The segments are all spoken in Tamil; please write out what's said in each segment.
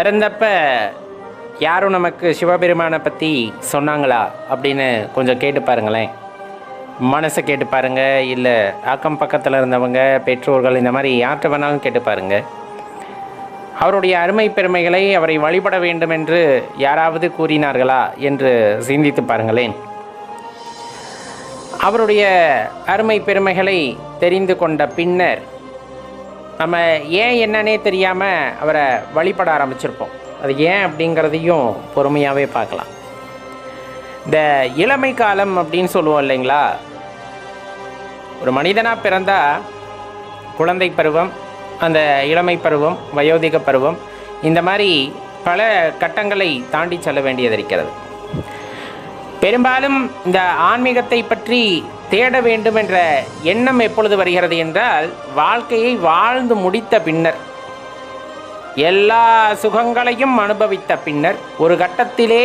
பிறந்தப்ப யாரும் நமக்கு சிவபெருமானை பற்றி சொன்னாங்களா அப்படின்னு கொஞ்சம் கேட்டு பாருங்களேன். மனசை கேட்டு பாருங்க இல்லை அக்கம் பக்கத்தில் இருந்தவங்க பெற்றோர்கள் இந்த மாதிரி யார்கிட்ட வேணாலும் கேட்டு பாருங்க. அவருடைய அருமை பெருமைகளை அவரை வழிபட வேண்டும் என்று யாராவது கூறினார்களா என்று சிந்தித்து பாருங்களேன். அவருடைய அருமை பெருமைகளை தெரிந்து கொண்ட பின்னர் நம்ம ஏன் என்னன்னே தெரியாமல் அவரை வழிபட ஆரம்பிச்சிருப்போம். அது ஏன் அப்படிங்கிறதையும் பொறுமையாகவே பார்க்கலாம். இந்த இளமை காலம் அப்படின்னு சொல்லுவோம் இல்லைங்களா? ஒரு மனிதனாக பிறந்தா குழந்தை பருவம் அந்த இளமை பருவம் வயோதிக பருவம் இந்த மாதிரி பல கட்டங்களை தாண்டி செல்ல வேண்டியது இருக்கிறது. பெரும்பாலும் இந்த ஆன்மீகத்தை பற்றி தேட வேண்டும் என்ற எண்ணம் எப்பொழுது வருகிறது என்றால் வாழ்க்கையை வாழ்ந்து முடித்த பின்னர் எல்லா சுகங்களையும் அனுபவித்த பின்னர் ஒரு கட்டத்திலே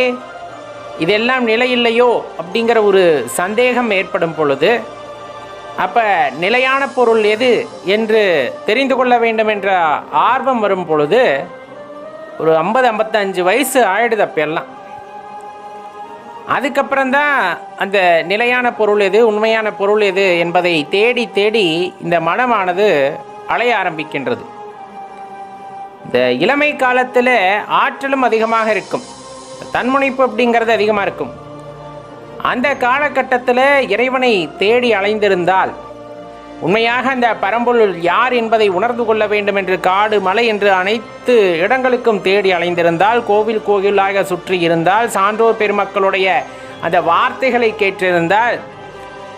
இதெல்லாம் நிலையில்லையோ அப்படிங்கிற ஒரு சந்தேகம் ஏற்படும் பொழுது அப்போ நிலையான பொருள் எது என்று தெரிந்து கொள்ள வேண்டும் என்ற ஆர்வம் வரும் பொழுது ஒரு ஐம்பது ஐம்பத்தஞ்சு வயசு ஆயிடுது அப்போ எல்லாம் அதுக்கப்புறம் தான் அந்த நிலையான பொருள் எது உண்மையான பொருள் எது என்பதை தேடி தேடி இந்த மனமானது அலைய ஆரம்பிக்கின்றது. இந்த இளமை காலத்தில் ஆற்றலும் அதிகமாக இருக்கும். தன்முனைப்பு அப்படிங்கிறது அதிகமாக இருக்கும். அந்த காலகட்டத்தில் இறைவனை தேடி அலைந்திருந்தால் உண்மையாக அந்த பரம்பொருள் யார் என்பதை உணர்ந்து கொள்ள வேண்டும் என்று காடு மலை என்று அனைத்து இடங்களுக்கும் தேடி அலைந்திருந்தால் கோவில் கோவிலாக சுற்றி இருந்தால் சான்றோர் பெருமக்களுடைய அந்த வார்த்தைகளை கேட்டிருந்தால்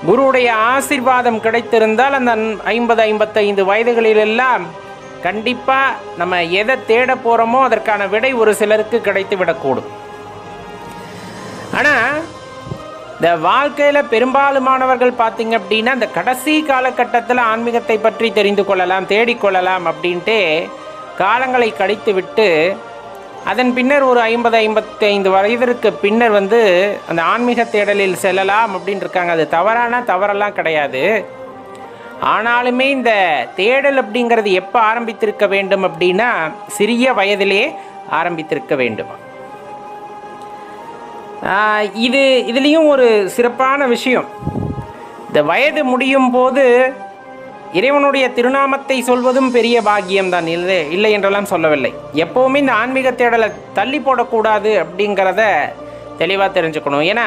குருவுடைய ஆசிர்வாதம் கிடைத்திருந்தால் அந்த ஐம்பது ஐம்பத்தைந்து வயதுகளிலெல்லாம் கண்டிப்பாக நம்ம எதை தேட போகிறோமோ அதற்கான விடை ஒரு சிலருக்கு கிடைத்து விடக்கூடும் ஆனால் இந்த வாழ்க்கையில் பெரும்பாலுமானவர்கள் பார்த்தீங்க அப்படின்னா இந்த கடைசி காலகட்டத்தில் ஆன்மீகத்தை பற்றி தெரிந்து கொள்ளலாம் தேடிக்கொள்ளலாம் அப்படின்ட்டு காலங்களை கழித்து விட்டு அதன் பின்னர் ஒரு ஐம்பது ஐம்பத்தைந்து வயதிற்கு பின்னர் வந்து அந்த ஆன்மீக தேடலில் செல்லலாம் அப்படின்னு இருக்காங்க. அது தவறான தவறெல்லாம் கிடையாது. ஆனாலுமே இந்த தேடல் அப்படிங்கிறது எப்போ ஆரம்பித்திருக்க வேண்டும் அப்படின்னா சிறிய வயதிலே ஆரம்பித்திருக்க வேண்டும். இது இதுலேயும் ஒரு சிறப்பான விஷயம். இந்த வயது முடியும் போது இறைவனுடைய திருநாமத்தை சொல்வதும் பெரிய பாக்கியம்தான். இல்லை இல்லை என்றெல்லாம் சொல்லவில்லை. எப்போவுமே இந்த ஆன்மீக தேடலை தள்ளி போடக்கூடாது அப்படிங்கிறத தெளிவாக தெரிஞ்சுக்கணும். ஏன்னா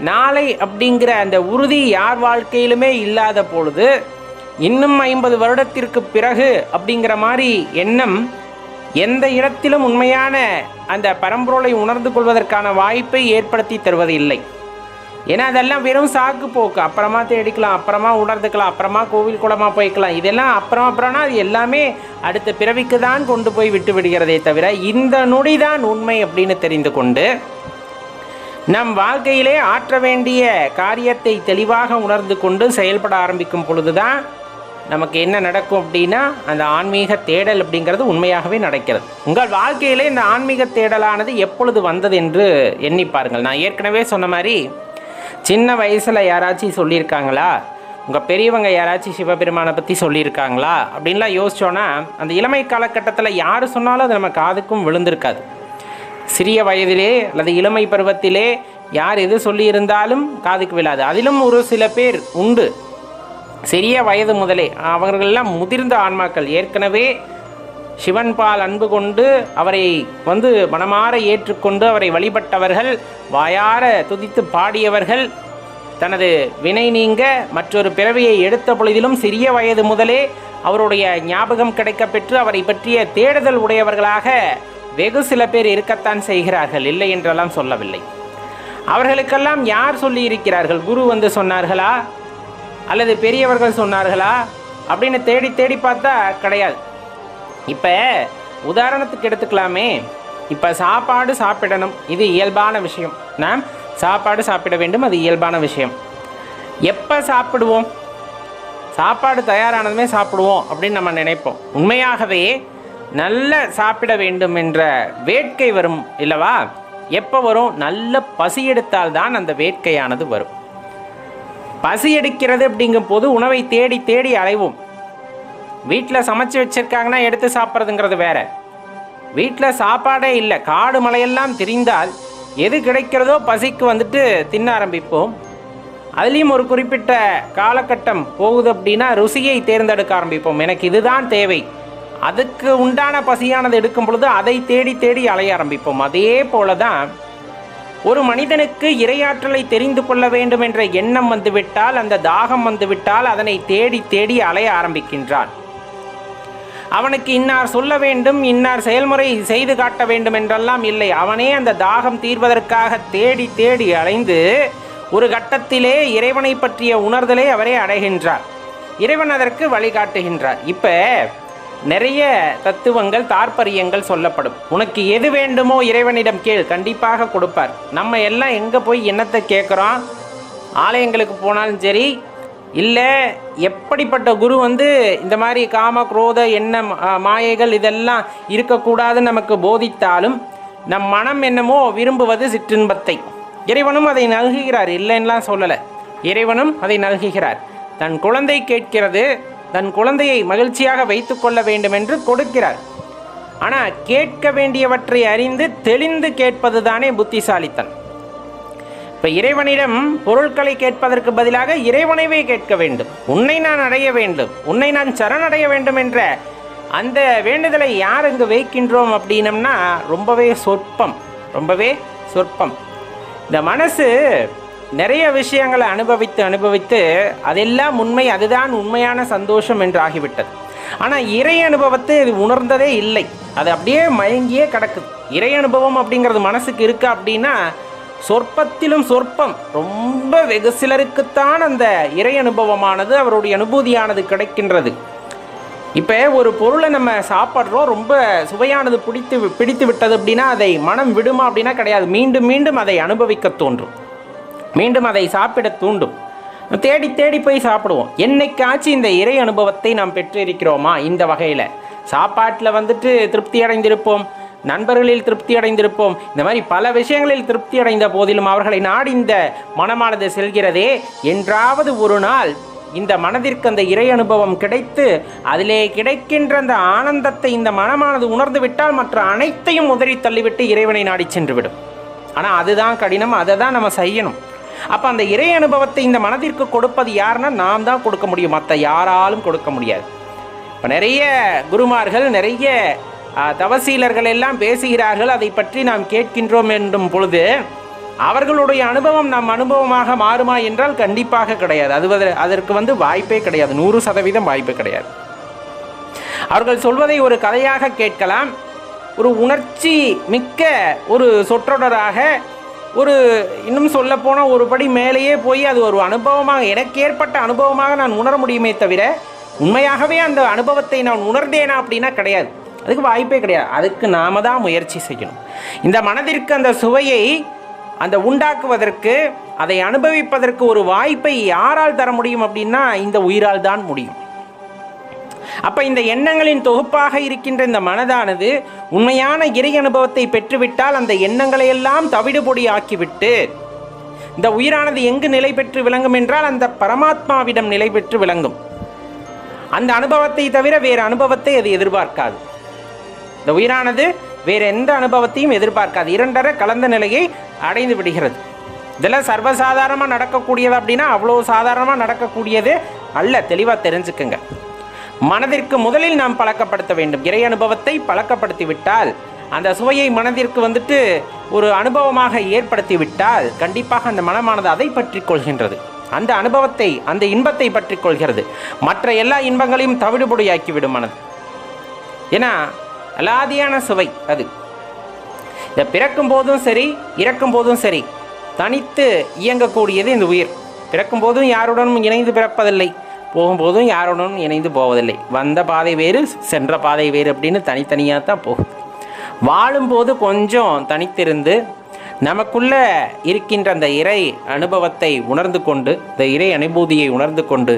நாளை அப்படிங்கிற அந்த உறுதி யார் வாழ்க்கையிலுமே இல்லாத பொழுது இன்னும் ஐம்பது வருடத்திற்கு பிறகு அப்படிங்கிற மாதிரி எண்ணம் எந்த இடத்திலும் உண்மையான அந்த பரம்பொருளை உணர்ந்து கொள்வதற்கான வாய்ப்பை ஏற்படுத்தி தருவது இல்லை. ஏன்னா அதெல்லாம் வெறும் சாக்கு போக்கு. அப்புறமா தேடிக்கலாம் அப்புறமா உணர்ந்துக்கலாம் அப்புறமா கோவில் குளமாக போய்க்கலாம். இதெல்லாம் அப்புறம் அப்புறம்னா அது எல்லாமே அடுத்த பிறவிக்கு தான் கொண்டு போய் விட்டு விடுகிறதே தவிர இந்த நொடி தான் உண்மை அப்படின்னு தெரிந்து கொண்டு நம் வாழ்க்கையிலே ஆற்ற வேண்டிய காரியத்தை தெளிவாக உணர்ந்து கொண்டு செயல்பட ஆரம்பிக்கும் பொழுதுதான் நமக்கு என்ன நடக்கும் அப்படின்னா அந்த ஆன்மீக தேடல் அப்படிங்கிறது உண்மையாகவே நடக்கிறது. உங்கள் வாழ்க்கையிலே இந்த ஆன்மீக தேடலானது எப்பொழுது வந்தது என்று எண்ணி பாருங்கள். நான் ஏற்கனவே சொன்ன மாதிரி சின்ன வயசில் யாராச்சும் சொல்லியிருக்காங்களா? உங்கள் பெரியவங்க யாராச்சும் சிவபெருமானை பற்றி சொல்லியிருக்காங்களா? அப்படின்லாம் யோசிச்சோன்னா அந்த இளமை காலகட்டத்தில் யார் சொன்னாலும் அது நம்ம காதுக்கும் விழுந்திருக்காது. சிறிய வயதிலே அல்லது இளமை பருவத்திலே யார் எது சொல்லியிருந்தாலும் காதுக்கு விழாது. அதிலும் ஒரு சில பேர் உண்டு. சிறிய வயது முதலே. அவர்களெல்லாம் முதிர்ந்த ஆன்மாக்கள். ஏற்கனவே சிவன்பால் அன்பு கொண்டு அவரை வந்து மனமாற ஏற்றுக்கொண்டு அவரை வழிபட்டவர்கள் வாயார துதித்து பாடியவர்கள் தனது வினை நீங்க மற்றொரு பிறவியை எடுத்த பொழுதிலும் சிறிய வயது முதலே அவருடைய ஞாபகம் கிடைக்கப்பெற்று அவரை பற்றிய தேடுதல் உடையவர்களாக வெகு சில பேர் இருக்கத்தான் செய்கிறார்கள். இல்லை என்றெல்லாம் சொல்லவில்லை. அவர்களுக்கெல்லாம் யார் சொல்லி இருக்கிறார்கள் குரு வந்து சொன்னார்களா? அல்லது பெரியவர்கள் சொன்னார்களா? அப்படின்னு தேடி தேடி பார்த்தா கிடையாது. இப்போ உதாரணத்துக்கு எடுத்துக்கலாமே. இப்போ சாப்பாடு சாப்பிடணும் இது இயல்பான விஷயம். நாம் சாப்பாடு சாப்பிட வேண்டும் அது இயல்பான விஷயம். எப்போ சாப்பிடுவோம்? சாப்பாடு தயாரானதுமே சாப்பிடுவோம் அப்படின்னு நம்ம நினைப்போம். உண்மையாகவே நல்ல சாப்பிட வேண்டும் என்ற வேட்கை வரும் இல்லவா? எப்போ வரும்? நல்ல பசி எடுத்தால் தான் அந்த வேட்கையானது வரும். பசி எடுக்கிறது அப்படிங்கும் போது உணவை தேடி தேடி அலைவோம். வீட்டில் சமைச்சு வச்சிருக்காங்கன்னா எடுத்து சாப்பிட்றதுங்கிறது வேற. வீட்டில் சாப்பாடே இல்லை காடு மலையெல்லாம் திரிந்தால் எது கிடைக்கிறதோ பசிக்கு வந்துட்டு தின்ன ஆரம்பிப்போம். அதுலேயும் ஒரு குறிப்பிட்ட காலகட்டம் போகுது அப்படின்னா ருசியை தேர்ந்தெடுக்க ஆரம்பிப்போம். எனக்கு இதுதான் தேவை. அதுக்கு உண்டான பசியானது எடுக்கும் பொழுது அதை தேடி தேடி அலைய ஆரம்பிப்போம். அதே போல தான் ஒரு மனிதனுக்கு இரையாற்றலை தெரிந்து கொள்ள வேண்டும் என்ற எண்ணம் வந்துவிட்டால் அந்த தாகம் வந்துவிட்டால் அதனை தேடி தேடி அலைய ஆரம்பிக்கின்றான். அவனுக்கு இன்னார் சொல்ல வேண்டும் இன்னார் செயல்முறை செய்து காட்ட வேண்டும் என்றெல்லாம் இல்லை. அவனே அந்த தாகம் தீர்வதற்காக தேடி தேடி அலைந்து ஒரு கட்டத்திலே இறைவனை பற்றிய உணர்தலை அவரே அடைகின்றார். இறைவன் அதற்கு வழிகாட்டுகின்றார். இப்போ நிறைய தத்துவங்கள் தாற்பரியங்கள் சொல்லப்படும். உனக்கு எது வேண்டுமோ இறைவனிடம் கேள் கண்டிப்பாக கொடுப்பார். நம்ம எல்லாம் எங்கே போய் என்னத்தை கேட்குறோம்? ஆலயங்களுக்கு போனாலும் சரி இல்லை எப்படிப்பட்ட குரு வந்து இந்த மாதிரி காம குரோத எண்ண மாயைகள் இதெல்லாம் இருக்கக்கூடாதுன்னு நமக்கு போதித்தாலும் நம் மனம் என்னமோ விரும்புவது சிற்றின்பத்தை. இறைவனும் அதை நல்குகிறார் இல்லைன்னுலாம் சொல்லலை. இறைவனும் அதை நல்குகிறார். தன் குழந்தை கேட்கிறது தன் குழந்தையை மகிழ்ச்சியாக வைத்துக்கொள்ள வேண்டும் என்று கொடுக்கிறார். ஆனால் கேட்க வேண்டியவற்றை அறிந்து தெளிந்து கேட்பது தானே புத்திசாலித்தன். இப்போ இறைவனிடம் பொருட்களை கேட்பதற்கு பதிலாக இறைவனைவே கேட்க வேண்டும். உன்னை நான் அடைய வேண்டும். உன்னை நான் சரணடைய வேண்டும் என்ற அந்த வேண்டுதலை யார் இங்கு வைக்கின்றோம் அப்படின்னம்னா ரொம்பவே சொற்பம். ரொம்பவே சொற்பம். இந்த மனசு நிறைய விஷயங்களை அனுபவித்து அனுபவித்து அதெல்லாம் உண்மை அதுதான் உண்மையான சந்தோஷம் என்று ஆகிவிட்டது. ஆனால் இறை அனுபவத்தை இது உணர்ந்ததே இல்லை. அது அப்படியே மயங்கியே கிடக்குது. இறை அனுபவம் அப்படிங்கிறது மனசுக்கு இருக்கா அப்படின்னா சொற்பத்திலும் சொற்பம். ரொம்ப வெகு சிலருக்குத்தான் அந்த இறை அனுபவமானது அவருடைய அனுபூதியானது கிடைக்கின்றது. இப்போ ஒரு பொருளை நம்ம சாப்பிட்றோம் ரொம்ப சுவையானது பிடித்து பிடித்து விட்டது அப்படின்னா அதை மனம் விடுமா அப்படின்னா கிடையாது. மீண்டும் மீண்டும் அதை அனுபவிக்க தோன்றும். மீண்டும் அதை சாப்பிட தூண்டும். தேடி தேடி போய் சாப்பிடுவோம். என்னைக்காச்சும் இந்த இறை அனுபவத்தை நாம் பெற்றிருக்கிறோமா? இந்த வகையில். சாப்பாட்டில் வந்துட்டு திருப்தி அடைந்திருப்போம். நண்பர்களில் திருப்தி அடைந்திருப்போம். இந்த மாதிரி பல விஷயங்களில் திருப்தி அடைந்த போதிலும் அவர்களை நாடி இந்த மனமானது செல்கிறதே. என்றாவது ஒரு நாள் இந்த மனதிற்கு அந்த இறை அனுபவம் கிடைத்து அதிலே கிடைக்கின்ற அந்த ஆனந்தத்தை இந்த மனமானது உணர்ந்து விட்டால் மற்ற அனைத்தையும் உதறி தள்ளிவிட்டு இறைவனை நாடி சென்றுவிடும். ஆனால் அதுதான் கடினம். அதை தான் நம்ம செய்யணும். அப்போ அந்த இறை அனுபவத்தை இந்த மனதிற்கு கொடுப்பது யாருன்னா நாம் தான் கொடுக்க முடியும். மற்ற யாராலும் கொடுக்க முடியாது. இப்போ நிறைய குருமார்கள் நிறைய தவசீலர்கள் எல்லாம் பேசுகிறார்கள். அதை பற்றி நாம் கேட்கின்றோம் என்றும் பொழுது அவர்களுடைய அனுபவம் நம் அனுபவமாக மாறுமா என்றால் கண்டிப்பாக கிடையாது. அது அதற்கு வந்து வாய்ப்பே கிடையாது. நூறு சதவீதம் வாய்ப்பு கிடையாது. அவர்கள் சொல்வதை ஒரு கதையாக கேட்கலாம். ஒரு உணர்ச்சி மிக்க ஒரு சொற்றொடராக ஒரு இன்னும் சொல்ல போனால் ஒரு படி மேலேயே போய் அது ஒரு அனுபவமாக எனக்கு ஏற்பட்ட அனுபவமாக நான் உணர முடியுமே தவிர உண்மையாகவே அந்த அனுபவத்தை நான் உணர்ந்தேனா அப்படின்னா கிடையாது. அதுக்கு வாய்ப்பே கிடையாது. அதுக்கு நாம தான் முயற்சி செய்யணும். இந்த மனதிற்கு அந்த சுவையை அந்த உண்டாக்குவதற்கு அதை அனுபவிப்பதற்கு ஒரு வாய்ப்பை யாரால் தர முடியும் அப்படின்னா இந்த உயிரால் தான் முடியும். அப்ப இந்த எண்ணங்களின் தொகுப்பாக இருக்கின்ற இந்த மனதானது உண்மையான இறை அனுபவத்தை பெற்றுவிட்டால் அந்த எண்ணங்களை எல்லாம் தவிடுபொடி ஆக்கிவிட்டு இந்த உயிரானது எங்கு நிலை பெற்று விளங்கும் என்றால் அந்த பரமாத்மாவிடம் நிலை பெற்று விளங்கும். அந்த அனுபவத்தை தவிர வேறு அனுபவத்தை அது எதிர்பார்க்காது. இந்த உயிரானது வேறு எந்த அனுபவத்தையும் எதிர்பார்க்காது. இரண்டரை கலந்த நிலையை அடைந்து விடுகிறது. இதெல்லாம் சர்வசாதாரணமாக நடக்கக்கூடியது அப்படின்னா அவ்வளோ சாதாரணமாக நடக்கக்கூடியது அல்ல. தெளிவாக தெரிஞ்சுக்குங்க. மனதிற்கு முதலில் நாம் பழக்கப்படுத்த வேண்டும். இறை அனுபவத்தை பழக்கப்படுத்தி விட்டால் அந்த சுவையை மனதிற்கு வந்துட்டு ஒரு அனுபவமாக ஏற்படுத்தி விட்டால் கண்டிப்பாக அந்த மனமானது அதை பற்றி கொள்கின்றது. அந்த அனுபவத்தை அந்த இன்பத்தை பற்றி கொள்கிறது. மற்ற எல்லா இன்பங்களையும் தவிடுபொடியாக்கிவிடும் மனது. ஏன்னா அலாதியான சுவை அது. இந்த பிறக்கும் போதும் சரி இறக்கும் போதும் சரி தனித்து இயங்கக்கூடியது இந்த உயிர். பிறக்கும் போதும் யாருடனும் இணைந்து பிறப்பதில்லை. போகும்போதும் யாருடனும் இணைந்து போவதில்லை. வந்த பாதை வேறு சென்ற பாதை வேறு அப்படின்னு தனித்தனியாக தான் போகுது. வாழும்போது கொஞ்சம் தனித்திருந்து நமக்குள்ள இருக்கின்ற அந்த இறை அனுபவத்தை உணர்ந்து கொண்டு இந்த இறை அனுபூதியை உணர்ந்து கொண்டு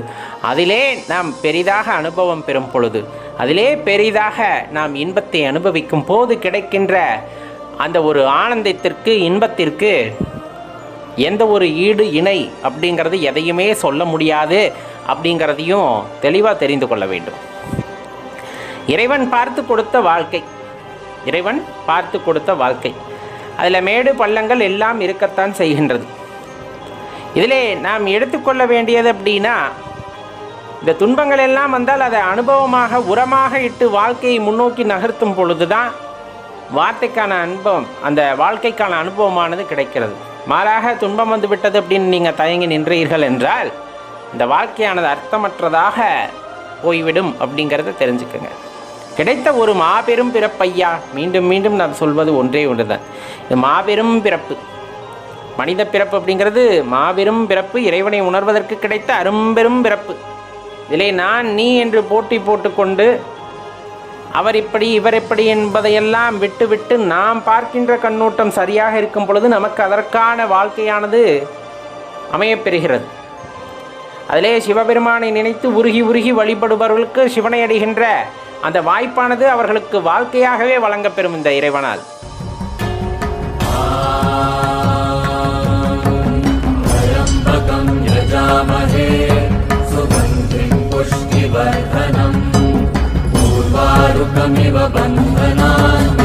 அதிலே நாம் பெரிதாக அனுபவம் பெறும் பொழுது அதிலே பெரிதாக நாம் இன்பத்தை அனுபவிக்கும் போது கிடைக்கின்ற அந்த ஒரு ஆனந்தத்திற்கு இன்பத்திற்கு எந்த ஒரு ஈடு இணை அப்படிங்கிறது எதையுமே சொல்ல முடியாது. அப்படிங்கிறதையும் தெளிவாக தெரிந்து கொள்ள வேண்டும். இறைவன் பார்த்து கொடுத்த வாழ்க்கை. இறைவன் பார்த்து கொடுத்த வாழ்க்கை. அதில் மேடு பள்ளங்கள் எல்லாம் இருக்கத்தான் செய்கின்றது. இதிலே நாம் எடுத்துக்கொள்ள வேண்டியது அப்படின்னா இந்த துன்பங்கள் எல்லாம் வந்தால் அதை அனுபவமாக உரமாக இட்டு வாழ்க்கையை முன்னோக்கி நகர்த்தும் பொழுதுதான் வார்த்தைக்கான அனுபவம் அந்த வாழ்க்கைக்கான அனுபவமானது கிடைக்கிறது. மாறாக துன்பம் வந்து விட்டது அப்படின்னு நீங்கள் தயங்கி நின்றீர்கள் என்றால் இந்த வாழ்க்கையானது அர்த்தமற்றதாக போய்விடும் அப்படிங்கிறத தெரிஞ்சுக்கோங்க. கிடைத்த ஒரு மாபெரும் பிறப்பையா மீண்டும் மீண்டும் நான் சொல்வது ஒன்றே ஒன்றுதான். இது மாபெரும் பிறப்பு. மனித பிறப்பு அப்படிங்கிறது மாபெரும் பிறப்பு இறைவனை உணர்வதற்கு கிடைத்த அரும்பெரும் பிறப்பு. இதிலே நான் நீ என்று போட்டி போட்டுக்கொண்டு அவர் இப்படி இவர் எப்படி என்பதையெல்லாம் விட்டுவிட்டு நாம் பார்க்கின்ற கண்ணோட்டம் சரியாக இருக்கும் பொழுது நமக்கு அதற்கான வாழ்க்கையானது அமையப்பெறுகிறது அதிலே சிவபெருமானை நினைத்து உருகி உருகி வழிபடுபவர்களுக்கு சிவனை அடைகின்ற அந்த வாய்ப்பானது அவர்களுக்கு வாழ்க்கையாகவே வழங்கப்பெறும் இந்த இறைவனால். पूर्वारुकमिव बन्धनान्